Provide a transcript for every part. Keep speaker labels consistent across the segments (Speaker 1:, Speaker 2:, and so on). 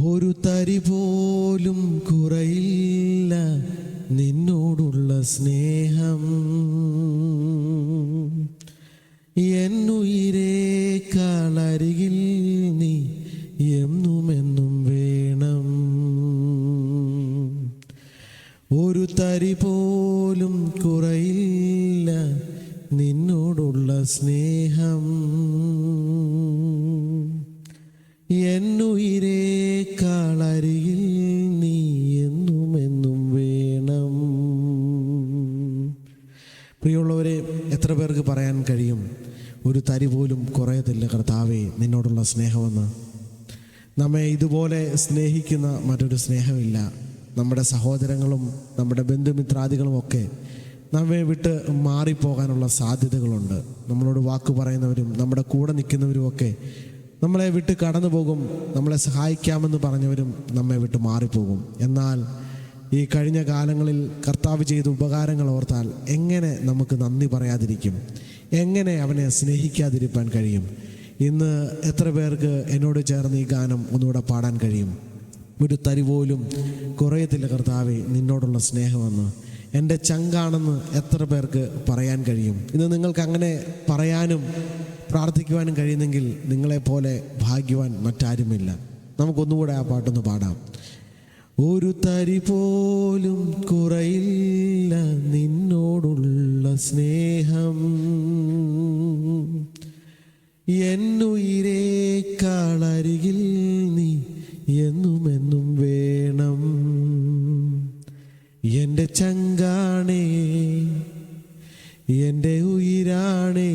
Speaker 1: ഒരു തരി പോലും കുറയില്ല നിന്നോടുള്ള സ്നേഹം. എന്നുയിരേക്കാളരികിൽ നീ എന്നുമെന്നും വേണം. ഒരു തരി പോലും കുറയില്ല നിന്നോടുള്ള സ്നേഹം എത്ര പേർക്ക് പറയാൻ കഴിയും? ഒരു തരി പോലും കുറയത്തില്ല കർത്താവേ നിന്നോടുള്ള സ്നേഹമെന്ന്. നമ്മെ ഇതുപോലെ സ്നേഹിക്കുന്ന മറ്റൊരു സ്നേഹമില്ല. നമ്മുടെ സഹോദരങ്ങളും നമ്മുടെ ബന്ധുമിത്രാദികളും ഒക്കെ നമ്മെ വിട്ട് മാറിപ്പോകാനുള്ള സാധ്യതകളുണ്ട്. നമ്മളോട് വാക്ക് പറയുന്നവരും നമ്മുടെ കൂടെ നിൽക്കുന്നവരും ഒക്കെ നമ്മളെ വിട്ട് കടന്നു പോകും നമ്മളെ സഹായിക്കാമെന്ന് പറഞ്ഞവരും നമ്മെ വിട്ട് മാറിപ്പോകും. എന്നാൽ ഈ കഴിഞ്ഞ കാലങ്ങളിൽ കർത്താവ് ചെയ്ത ഉപകാരങ്ങൾ ഓർത്താൽ എങ്ങനെ നമുക്ക് നന്ദി പറയാതിരിക്കും? എങ്ങനെ അവനെ സ്നേഹിക്കാതിരിക്കാൻ കഴിയും? ഇന്ന് എത്ര പേർക്ക് എന്നോട് ചേർന്ന് ഈ ഗാനം ഒന്നുകൂടെ പാടാൻ കഴിയും? ഒരു തരി പോലും കുറയത്തില്ല കർത്താവെ നിന്നോടുള്ള സ്നേഹമെന്ന്. എന്റെ ചങ്കാണെന്ന് എത്ര പേർക്ക് പറയാൻ കഴിയും? ഇന്ന് നിങ്ങൾക്ക് അങ്ങനെ പറയാനും പ്രാർത്ഥിക്കുവാനും കഴിയുന്നെങ്കിൽ നിങ്ങളെപ്പോലെ ഭാഗ്യവാൻ മറ്റാരുമില്ല. നമുക്കൊന്നുകൂടെ ആ പാട്ടൊന്ന് പാടാം. ഒരു തരി പോലും കുറയില്ല നിന്നോടുള്ള സ്നേഹം. എന്നുയിരേക്കാളരികിൽ നീ എന്നുമെന്നും വേണം. എന്റെ ചങ്കാണേ എന്റെ ഉയിരാണേ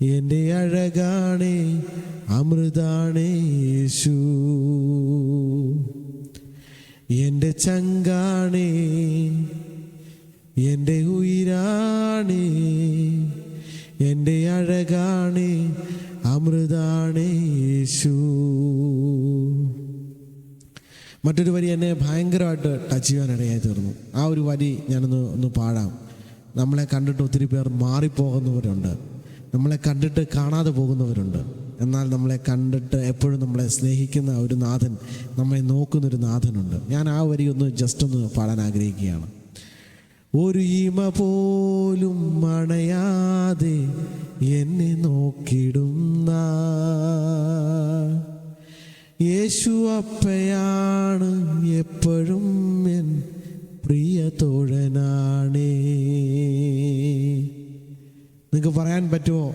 Speaker 1: എന്റെ അഴകാണേ അമൃതാണേ യേശു. എന്റെ ചങ്കാണേ എന്റെ ഉയിരാണേ എന്റെ അഴകാണേ അമൃതാണേ യേശു. മറ്റൊരു വരി എന്നെ ഭയങ്കരമായിട്ട് ടച്ച് ചെയ്യാനിടയായി തീർന്നു. ആ ഒരു വരി ഞാനൊന്ന് ഒന്ന് പാടാം. നമ്മളെ കണ്ടിട്ട് ഒത്തിരി പേർ മാറിപ്പോകുന്നവരുണ്ട്. നമ്മളെ കണ്ടിട്ട് കാണാതെ പോകുന്നവരുണ്ട്. എന്നാൽ നമ്മളെ കണ്ടിട്ട് എപ്പോഴും നമ്മളെ സ്നേഹിക്കുന്ന ഒരു നാഥൻ നമ്മെ നോക്കുന്നൊരു നാഥനുണ്ട്. ഞാൻ ആ വരി ഒന്ന് ജസ്റ്റ് ഒന്ന് പാടാൻ ആഗ്രഹിക്കുകയാണ്. ഒരു ഇമ പോലും മണയാതെ എന്നെ നോക്കിടുന്ന യേശു അപ്പയാണ് എപ്പോഴും എൻ പ്രിയ തോഴനാണേ. നിങ്ങൾക്ക് പറയാൻ പറ്റുമോ?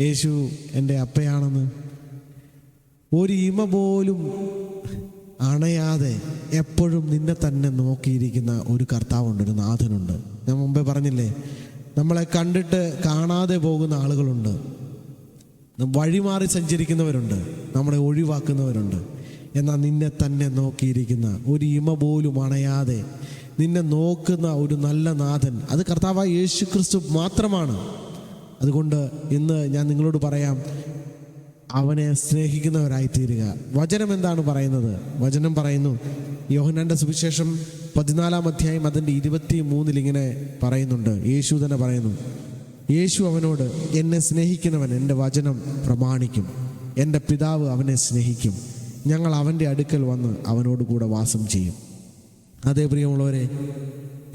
Speaker 1: യേശു എന്റെ അപ്പയാണെന്ന്. ഒരു ഇമ പോലും അണയാതെ എപ്പോഴും നിന്നെ തന്നെ നോക്കിയിരിക്കുന്ന ഒരു കർത്താവുണ്ട് ഒരു നാഥനുണ്ട്. ഞാൻ മുമ്പേ പറഞ്ഞില്ലേ നമ്മളെ കണ്ടിട്ട് കാണാതെ പോകുന്ന ആളുകളുണ്ട്. വഴിമാറി സഞ്ചരിക്കുന്നവരുണ്ട് നമ്മളെ ഒഴിവാക്കുന്നവരുണ്ട്. എന്നാൽ നിന്നെ തന്നെ നോക്കിയിരിക്കുന്ന ഒരു ഇമ പോലും അണയാതെ നിന്നെ നോക്കുന്ന ഒരു നല്ല നാഥൻ. അത് കർത്താവായ യേശു ക്രിസ്തു മാത്രമാണ്. അതുകൊണ്ട് ഇന്ന് ഞാൻ നിങ്ങളോട് പറയാം അവനെ സ്നേഹിക്കുന്നവരായി തീരുക വചനം എന്താണ് പറയുന്നത്? വചനം പറയുന്നു യോഹനാന്റെ സുവിശേഷം പതിനാലാം അധ്യായം അതിന്റെ ഇരുപത്തി മൂന്നിൽ ഇങ്ങനെ പറയുന്നുണ്ട്. യേശു തന്നെ പറയുന്നു യേശു അവനോട് എന്നെ സ്നേഹിക്കുന്നവൻ എന്റെ വചനം പ്രമാണിക്കും. എന്റെ പിതാവ് അവനെ സ്നേഹിക്കും. ഞങ്ങൾ അവന്റെ അടുക്കൽ വന്ന് അവനോട് കൂടെ വാസം ചെയ്യും. അതേ പ്രിയമുള്ളവരെ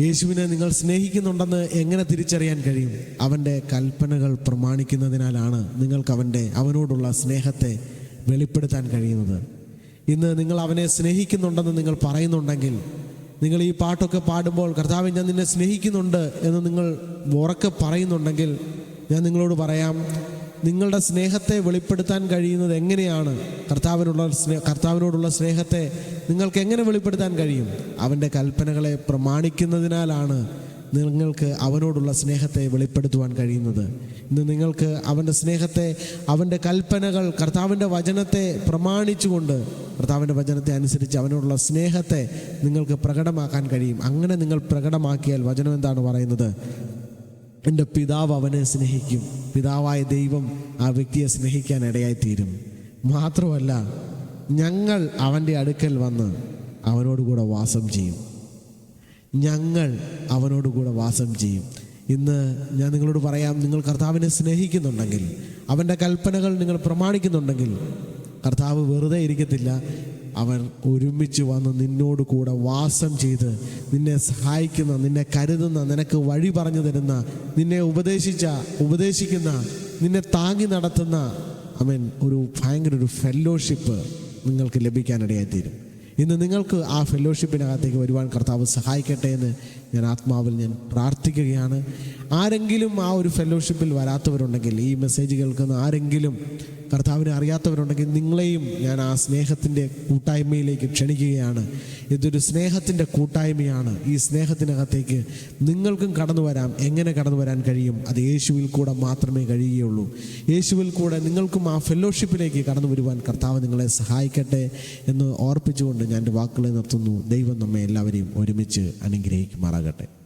Speaker 1: യേശുവിനെ നിങ്ങൾ സ്നേഹിക്കുന്നുണ്ടെന്ന് എങ്ങനെ തിരിച്ചറിയാൻ കഴിയും? അവന്റെ കൽപ്പനകൾ പ്രമാണിക്കുന്നതിനാലാണ് നിങ്ങൾക്ക് അവന്റെ അവനോടുള്ള സ്നേഹത്തെ വെളിപ്പെടുത്താൻ കഴിയുന്നത്. ഇന്ന് നിങ്ങൾ അവനെ സ്നേഹിക്കുന്നുണ്ടെന്ന് നിങ്ങൾ പറയുന്നുണ്ടെങ്കിൽ നിങ്ങൾ ഈ പാട്ടൊക്കെ പാടുമ്പോൾ കർത്താവ് ഞാൻ നിന്നെ സ്നേഹിക്കുന്നുണ്ട് എന്ന് നിങ്ങൾ ഉറക്കെ പറയുന്നുണ്ടെങ്കിൽ ഞാൻ നിങ്ങളോട് പറയാം നിങ്ങളുടെ സ്നേഹത്തെ വെളിപ്പെടുത്താൻ കഴിയുന്നത് എങ്ങനെയാണ്? കർത്താവിനുള്ള സ്നേഹ കർത്താവിനോടുള്ള സ്നേഹത്തെ നിങ്ങൾക്ക് എങ്ങനെ വെളിപ്പെടുത്താൻ കഴിയും? അവന്റെ കൽപ്പനകളെ പ്രമാണിക്കുന്നതിനാലാണ് നിങ്ങൾക്ക് അവനോടുള്ള സ്നേഹത്തെ വെളിപ്പെടുത്തുവാൻ കഴിയുന്നത്. ഇന്ന് നിങ്ങൾക്ക് അവന്റെ സ്നേഹത്തെ അവന്റെ കൽപ്പനകൾ കർത്താവിന്റെ വചനത്തെ പ്രമാണിച്ചുകൊണ്ട് കർത്താവിന്റെ വചനത്തെ അനുസരിച്ച് അവനോടുള്ള സ്നേഹത്തെ നിങ്ങൾക്ക് പ്രകടമാക്കാൻ കഴിയും. അങ്ങനെ നിങ്ങൾ പ്രകടമാക്കിയാൽ വചനം എന്താണ് പറയുന്നത്? എന്റെ പിതാവ് അവനെ സ്നേഹിക്കും. പിതാവായ ദൈവം ആ വ്യക്തിയെ സ്നേഹിക്കാൻ ഇടയായിത്തീരും. മാത്രമല്ല ഞങ്ങൾ അവന്റെ അടുക്കൽ വന്ന് അവനോടുകൂടെ വാസം ചെയ്യും. ഞങ്ങൾ അവനോടുകൂടെ വാസം ചെയ്യും. ഇന്ന് ഞാൻ നിങ്ങളോട് പറയാം നിങ്ങൾ കർത്താവിനെ സ്നേഹിക്കുന്നുണ്ടെങ്കിൽ അവന്റെ കൽപ്പനകൾ നിങ്ങൾ പ്രമാണിക്കുന്നുണ്ടെങ്കിൽ കർത്താവ് വെറുതെ ഇരിക്കത്തില്ല. അവൻ ഒരുമിച്ച് വന്ന് നിന്നോട് കൂടെ വാസം ചെയ്ത് നിന്നെ സഹായിക്കുന്ന നിന്നെ കരുതുന്ന നിനക്ക് വഴി പറഞ്ഞു തരുന്ന നിന്നെ ഉപദേശിച്ച ഉപദേശിക്കുന്ന നിന്നെ താങ്ങി നടത്തുന്ന അവൻ ഒരു ഭയങ്കര ഒരു ഫെല്ലോഷിപ്പ് നിങ്ങൾക്ക് ലഭിക്കാനിടയായിത്തീരും. ഇന്ന് നിങ്ങൾക്ക് ആ ഫെല്ലോഷിപ്പിനകത്തേക്ക് വരുവാൻ കർത്താവ് സഹായിക്കട്ടെ എന്ന് ഞാൻ ആത്മാവിൽ ഞാൻ പ്രാർത്ഥിക്കുകയാണ്. ആരെങ്കിലും ആ ഒരു ഫെലോഷിപ്പിൽ വരാത്തവരുണ്ടെങ്കിൽ ഈ മെസ്സേജ് കേൾക്കുന്ന ആരെങ്കിലും കർത്താവിനെ അറിയാത്തവരുണ്ടെങ്കിൽ നിങ്ങളെയും ഞാൻ ആ സ്നേഹത്തിന്റെ കൂട്ടായ്മയിലേക്ക് ക്ഷണിക്കുകയാണ്. ഇതൊരു സ്നേഹത്തിന്റെ കൂട്ടായ്മയാണ്. ഈ സ്നേഹത്തിനകത്തേക്ക് നിങ്ങൾക്കും കടന്നു വരാം. എങ്ങനെ കടന്നു വരാൻ കഴിയും? അത് യേശുവിൽ കൂടെ മാത്രമേ കഴിയുകയുള്ളൂ. യേശുവിൽ കൂടെ നിങ്ങൾക്കും ആ ഫെലോഷിപ്പിലേക്ക് കടന്നു വരുവാൻ കർത്താവ് നിങ്ങളെ സഹായിക്കട്ടെ എന്ന് ഓർപ്പിച്ചുകൊണ്ട് ഞാൻ എന്റെ വാക്കുകളെ നിർത്തുന്നു. ദൈവം നമ്മെ എല്ലാവരെയും ഒരുമിച്ച് അനുഗ്രഹിക്കുമാറാകട്ടെ.